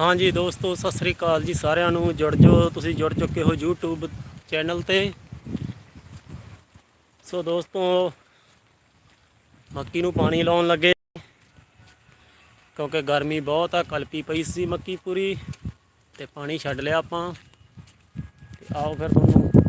ਹਾਂਜੀ ਦੋਸਤੋ, ਸਤਿ ਸ੍ਰੀ ਅਕਾਲ ਜੀ ਸਾਰਿਆਂ ਨੂੰ। ਜੁੜ ਜੋ ਤੁਸੀਂ ਜੁੜ ਚੁੱਕੇ ਹੋ YouTube ਚੈਨਲ ਤੇ। ਸੋ ਦੋਸਤੋ, ਮੱਕੀ ਨੂੰ ਪਾਣੀ ਲਾਉਣ ਲੱਗੇ। ਕਿਉਂਕਿ ਗਰਮੀ ਬਹੁਤ ਆ ਕਲਪੀ ਪਈ ਸੀ ਮੱਕੀ ਪੂਰੀ, ਤੇ ਪਾਣੀ ਛੱਡ ਲਿਆ ਆਪਾਂ। ਤੇ ਆਓ ਫਿਰ ਤੁਹਾਨੂੰ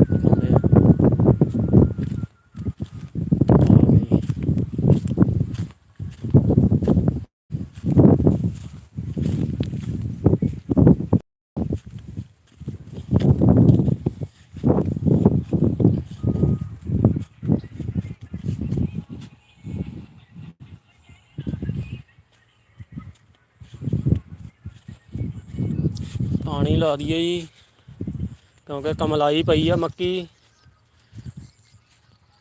ਲਾ ਦਈਏ ਜੀ। ਕਿਉਂਕਿ ਕਮਲਾਈ ਪਈ ਆ ਮੱਕੀ।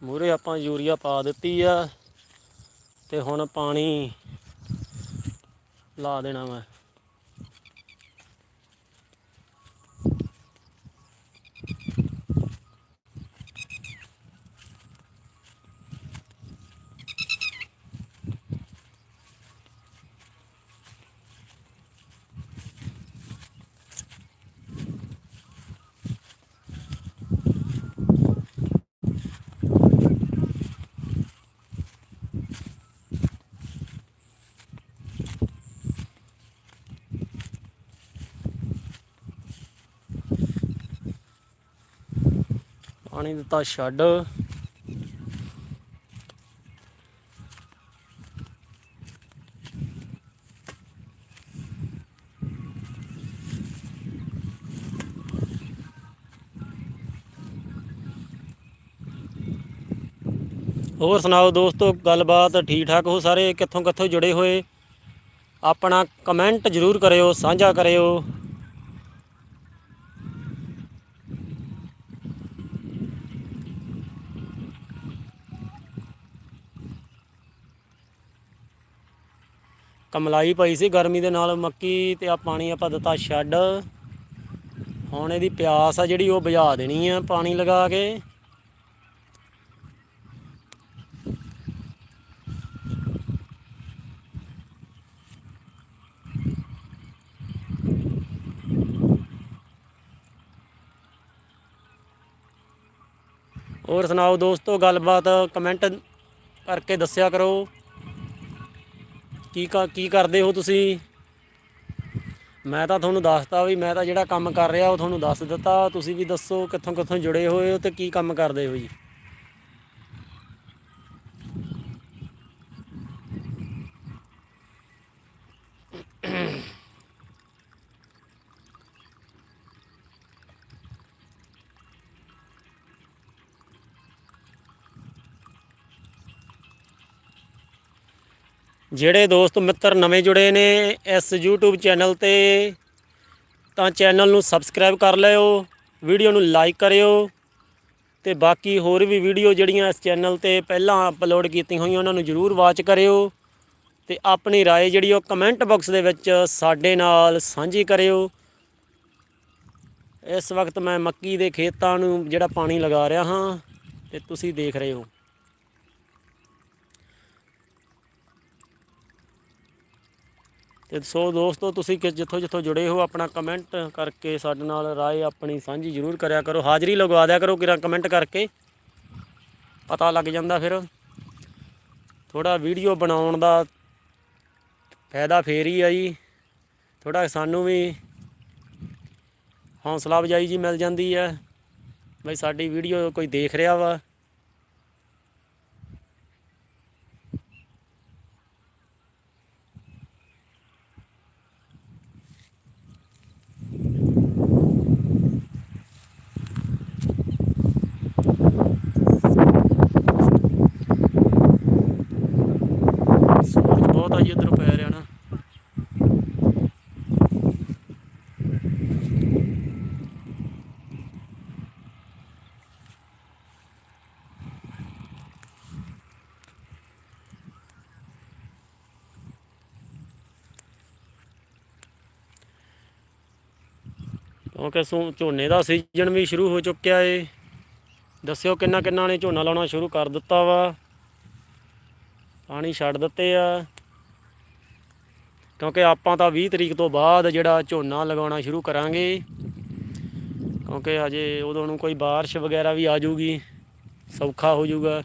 ਮੂਰੇ ਆਪਾਂ ਯੂਰੀਆ ਪਾ ਦਿੱਤੀ ਆ। ਤੇ ਹੁਣ ਪਾਣੀ ਲਾ ਦੇਣਾ ਮੈਂ। ਪਾਣੀ ਦਿੱਤਾ, ਛੱਡ। ਹੋਰ ਸੁਣਾਓ ਦੋਸਤੋ, ਗੱਲਬਾਤ ਠੀਕ ਠਾਕ ਹੋ ਸਾਰੇ? ਕਿੱਥੋਂ ਕਿੱਥੋਂ ਜੁੜੇ ਹੋਏ? ਆਪਣਾ ਕਮੈਂਟ ਜ਼ਰੂਰ ਕਰਿਓ, ਸਾਂਝਾ ਕਰਿਓ। ਕਮਲਾਈ ਪਈ ਸੀ ਗਰਮੀ ਦੇ ਨਾਲ ਮੱਕੀ ਤੇ ਆ ਪਾਣੀ ਆਪਾਂ ਦਿੱਤਾ ਛੱਡ। ਹੁਣ ਇਹਦੀ ਪਿਆਸ ਆ ਜਿਹੜੀ ਉਹ ਬੁਝਾ ਦੇਣੀ ਆ ਪਾਣੀ ਲਗਾ ਕੇ। ਹੋਰ ਸੁਣਾਓ ਦੋਸਤੋ, ਗੱਲਬਾਤ ਕਮੈਂਟ ਕਰਕੇ ਦੱਸਿਆ ਕਰੋ। ਕੀ ਕ- ਕੀ ਕਰਦੇ ਹੋ ਤੁਸੀਂ? ਮੈਂ ਤਾਂ ਤੁਹਾਨੂੰ ਦੱਸਤਾ ਵੀ ਮੈਂ ਤਾਂ ਜਿਹੜਾ ਕੰਮ ਕਰ ਰਿਹਾ ਉਹ ਤੁਹਾਨੂੰ ਦੱਸ ਦਿੱਤਾ। ਤੁਸੀਂ ਵੀ ਦੱਸੋ ਕਿੱਥੋਂ ਕਿੱਥੋਂ ਜੁੜੇ ਹੋਏ ਹੋ ਤੇ ਕੀ ਕੰਮ ਕਰਦੇ ਹੋ ਜੀ? ਜਿਹੜੇ ਦੋਸਤ ਮਿੱਤਰ ਨਵੇਂ ਜੁੜੇ ਨੇ ਇਸ YouTube ਚੈਨਲ ਤੇ ਤਾਂ ਚੈਨਲ ਨੂੰ ਸਬਸਕ੍ਰਾਈਬ ਕਰ ਲਿਓ ਵੀਡੀਓ ਨੂੰ ਲਾਈਕ ਕਰਿਓ ਤੇ ਬਾਕੀ ਹੋਰ ਵੀ ਵੀਡੀਓ ਜਿਹੜੀਆਂ ਇਸ ਚੈਨਲ ਤੇ ਪਹਿਲਾਂ ਅਪਲੋਡ ਕੀਤੀਆਂ ਹੋਈਆਂ ਉਹਨਾਂ ਨੂੰ ਜਰੂਰ ਵਾਚ ਕਰਿਓ ਤੇ ਆਪਣੀ رائے ਜਿਹੜੀ ਉਹ ਕਮੈਂਟ ਬਾਕਸ ਦੇ ਵਿੱਚ ਸਾਡੇ ਨਾਲ ਸਾਂਝੀ ਕਰਿਓ ਇਸ ਵਕਤ ਮੈਂ ਮੱਕੀ ਦੇ ਖੇਤਾਂ ਨੂੰ ਜਿਹੜਾ ਪਾਣੀ ਲਗਾ ਰਿਹਾ ਹਾਂ ਤੇ ਤੁਸੀਂ ਦੇਖ ਰਹੇ ਹੋ ਤੇ ਸੋ ਦੋਸਤੋ, ਤੁਸੀਂ ਕਿ ਜਿੱਥੋਂ ਜਿੱਥੋਂ ਜੁੜੇ ਹੋ, ਆਪਣਾ ਕਮੈਂਟ ਕਰਕੇ ਸਾਡੇ ਨਾਲ ਰਾਏ ਆਪਣੀ ਸਾਂਝੀ ਜ਼ਰੂਰ ਕਰਿਆ ਕਰੋ। ਹਾਜ਼ਰੀ ਲਗਵਾ ਦਿਆ ਕਰੋ ਕਿਰਾ ਕਮੈਂਟ ਕਰਕੇ। ਪਤਾ ਲੱਗ ਜਾਂਦਾ ਫਿਰ। ਥੋੜਾ ਵੀਡੀਓ ਬਣਾਉਣ ਦਾ ਫਾਇਦਾ ਫੇਰ ਹੀ ਆ ਜੀ। ਥੋੜਾ ਸਾਨੂੰ ਵੀ ਹੌਸਲਾ ਅਫਜਾਈ ਜੀ ਮਿਲ ਜਾਂਦੀ ਹੈ ਬਈ ਸਾਡੀ ਵੀਡੀਓ ਕੋਈ ਦੇਖ ਰਿਹਾ ਵਾ ਸੂਰਜ ਬਹੁਤ ਆ ਜੀ ਇੱਧਰੋਂ ਪੈ ਰਿਹਾ ਨਾ ਕਿਉਂਕਿ ਸੋ ਝੋਨੇ ਦਾ ਸੀਜ਼ਨ ਵੀ ਸ਼ੁਰੂ ਹੋ ਚੁੱਕਿਆ ਏ। ਦੱਸਿਓ ਕਿੰਨਾ ਕਿੰਨਾ ਨੇ ਝੋਨਾ ਲਾਉਣਾ ਸ਼ੁਰੂ ਕਰ ਦਿੱਤਾ ਵਾ। ਪਾਣੀ ਛੱਡ ਦਿੱਤੇ ਆ। ਕਿਉਂਕਿ ਆਪਾਂ ਤਾਂ 20 ਤਰੀਕ ਤੋਂ ਬਾਅਦ ਜਿਹੜਾ ਝੋਨਾ ਲਗਾਉਣਾ ਸ਼ੁਰੂ ਕਰਾਂਗੇ। ਕਿਉਂਕਿ ਅਜੇ ਉਦੋਂ ਨੂੰ ਕੋਈ ਬਾਰਿਸ਼ ਵਗੈਰਾ ਵੀ ਆ ਜਾਊਗੀ ਸੌਖਾ ਹੋ ਜਾਊਗਾ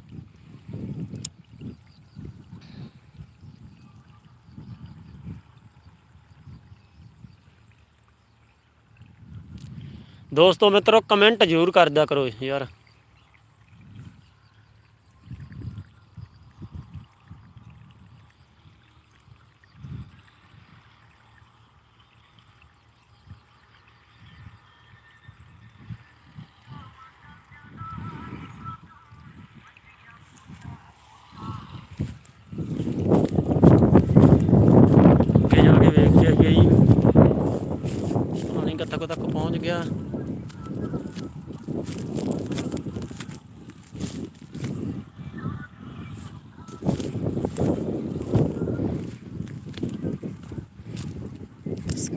ਦੋਸਤੋ, ਮਿੱਤਰੋ ਕਮੈਂਟ ਜ਼ਰੂਰ ਕਰਦਾ ਕਰੋ ਯਾਰ। ਅੱਗੇ ਜਾ ਕੇ ਵੇਖ ਕੇ ਆਈਏ ਜੀ ਪਾਣੀ ਕਿੱਥੇ ਤੱਕ ਪਹੁੰਚ ਗਿਆ।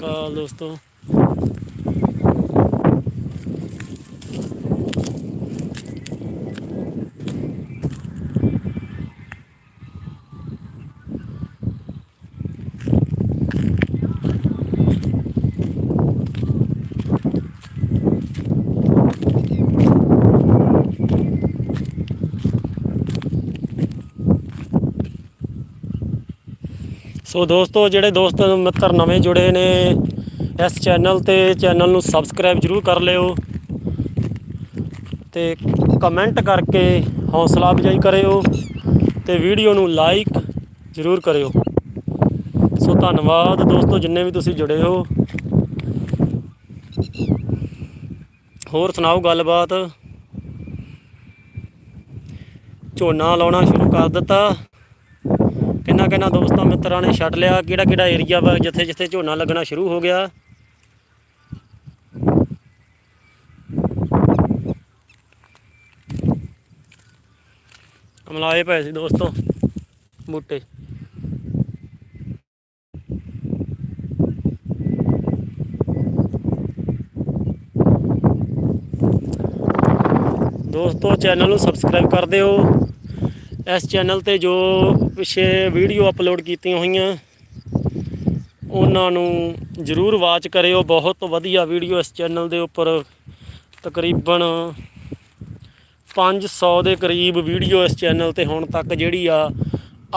ਸਕਾਲ ਦੋਸਤੋ ਸੋ ਦੋਸਤੋ, ਜਿਹੜੇ ਦੋਸਤ ਮਿੱਤਰ ਨਵੇਂ ਜੁੜੇ ਨੇ, ਇਸ ਚੈਨਲ ਤੇ ਚੈਨਲ ਨੂੰ ਸਬਸਕ੍ਰਾਈਬ ਜਰੂਰ ਕਰ ਲਿਓ ਤੇ ਕਮੈਂਟ ਕਰਕੇ ਹੌਸਲਾ ਅਫਜ਼ਾਈ ਕਰਿਓ ਤੇ ਵੀਡੀਓ ਨੂੰ ਲਾਈਕ ਜਰੂਰ ਕਰਿਓ। ਸੋ ਧੰਨਵਾਦ ਦੋਸਤੋ, ਜਿੰਨੇ ਵੀ ਤੁਸੀਂ ਜੁੜੇ ਹੋ। ਹੋਰ ਸੁਣਾਓ ਗੱਲਬਾਤ? ਝੋਨਾ ਲਾਉਣਾ ਸ਼ੁਰੂ ਕਰ ਦਿੱਤਾ। ਕਿੰਨਾ ਕਿੰਨਾ ਦੋਸਤਾਂ ਮਿੱਤਰਾਂ ਨੇ ਛੱਡ ਲਿਆ, ਕਿਹੜਾ ਕਿਹੜਾ ਏਰੀਆ ਵਾ ਜਿੱਥੇ ਜਿੱਥੇ ਝੋਨਾ ਲੱਗਣਾ ਸ਼ੁਰੂ ਹੋ ਗਿਆ। ਕਮਲਾਏ ਪਏ ਸੀ ਦੋਸਤੋ, ਬੂਟੇ। ਦੋਸਤੋ, ਚੈਨਲ ਨੂੰ ਸਬਸਕ੍ਰਾਈਬ ਕਰ ਦਿਓ। ਇਸ ਚੈਨਲ ਤੇ ਜੋ ਪਿਛੇ ਵੀਡੀਓ ਅਪਲੋਡ ਕੀਤੀਆਂ ਹੋਈਆਂ, ਉਹਨਾਂ ਨੂੰ ਜਰੂਰ ਵਾਚ ਕਰਿਓ। ਬਹੁਤ ਵਧੀਆ ਵੀਡੀਓ ਇਸ ਚੈਨਲ ਦੇ ਉੱਪਰ। ਤਕਰੀਬਨ 500 ਦੇ ਕਰੀਬ ਵੀਡੀਓ ਇਸ ਚੈਨਲ ਤੇ ਹੁਣ ਤੱਕ ਜਿਹੜੀ ਆ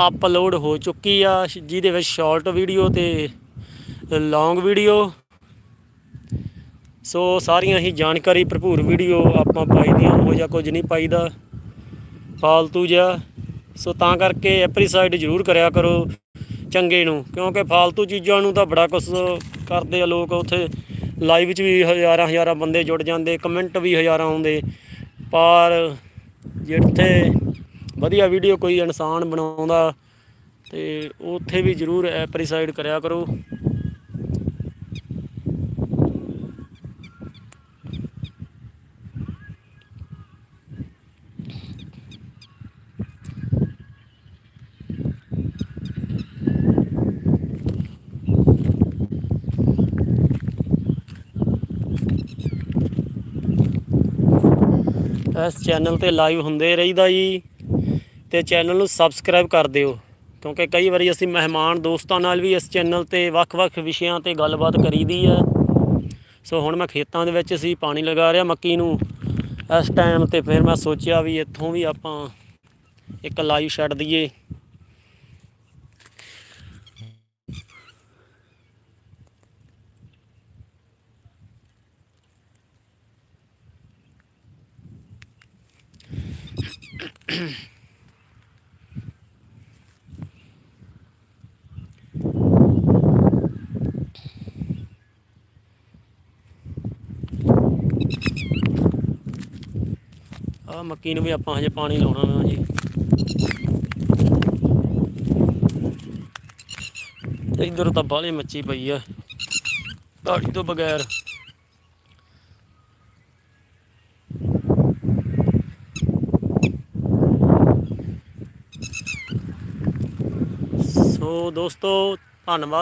ਅਪਲੋਡ ਹੋ ਚੁੱਕੀ ਆ, ਜਿਹਦੇ ਵਿੱਚ ਸ਼ਾਰਟ ਵੀਡੀਓ ਤੇ ਲੌਂਗ ਵੀਡੀਓ ਸੋ ਸਾਰੀਆਂ ਹੀ ਜਾਣਕਾਰੀ ਭਰਪੂਰ ਵੀਡੀਓ ਆਪਾਂ ਪਾਈਦੀਆਂ ਉਹ ਜਾਂ ਕੁਝ ਨਹੀਂ ਪਾਈਦਾ। ਫਾਲਤੂ ਜਿਹਾ। ਸੋ ਤਾਂ ਕਰਕੇ ਐਪਰੀਸਾਈਡ ਜ਼ਰੂਰ ਕਰਿਆ ਕਰੋ ਚੰਗੇ ਨੂੰ, ਕਿਉਂਕਿ ਫਾਲਤੂ ਚੀਜ਼ਾਂ ਨੂੰ ਤਾਂ ਬੜਾ ਕੁਝ ਕਰਦੇ ਆ ਲੋਕ ਉੱਥੇ। ਲਾਈਵ 'ਚ ਵੀ ਹਜ਼ਾਰਾਂ ਹਜ਼ਾਰਾਂ ਬੰਦੇ ਜੁੜ ਜਾਂਦੇ ਕਮੈਂਟ ਵੀ ਹਜ਼ਾਰਾਂ ਆਉਂਦੇ। ਪਰ ਜਿੱਥੇ ਵਧੀਆ ਵੀਡੀਓ ਕੋਈ ਇਨਸਾਨ ਬਣਾਉਂਦਾ, ਤੇ ਉੱਥੇ ਵੀ ਜ਼ਰੂਰ ਐਪਰੀਸਾਈਡ ਕਰਿਆ ਕਰੋ। ਇਸ ਚੈਨਲ ਤੇ ਲਾਈਵ ਹੁੰਦੇ ਰਹੀਦਾ ਜੀ ਤੇ ਚੈਨਲ ਨੂੰ ਸਬਸਕ੍ਰਾਈਬ ਕਰ ਦਿਓ, ਕਿਉਂਕਿ ਕਈ ਵਾਰੀ ਅਸੀਂ ਮਹਿਮਾਨ ਦੋਸਤਾਂ ਨਾਲ ਵੀ ਇਸ ਚੈਨਲ ਤੇ ਵੱਖ-ਵੱਖ ਵਿਸ਼ਿਆਂ ਤੇ ਗੱਲਬਾਤ ਕਰੀਦੀ ਹੈ ਸੋ ਹੁਣ ਮੈਂ ਖੇਤਾਂ ਦੇ ਵਿੱਚ ਸੀ, ਪਾਣੀ ਲਗਾ ਰਿਹਾ ਮੱਕੀ ਨੂੰ। ਇਸ ਟਾਈਮ ਤੇ ਫਿਰ ਮੈਂ ਸੋਚਿਆ ਵੀ ਇੱਥੋਂ ਵੀ ਆਪਾਂ ਇੱਕ ਲਾਈਵ ਛੱਡ ਦਈਏ। ਆ ਮੱਕੀ ਨੂੰ ਵੀ ਆਪਾਂ ਹਜੇ ਪਾਣੀ ਲਾਉਣਾ ਵਾ ਜੀ। ਤੇ ਇੱਧਰ ਤਾਂ ਬਾਹਲੀ ਮੱਚੀ ਪਈ ਆ। ਦਾੜੀ ਤੋਂ ਬਗੈਰ। ਸੋ ਦੋਸਤੋ ਧੰਨਵਾਦ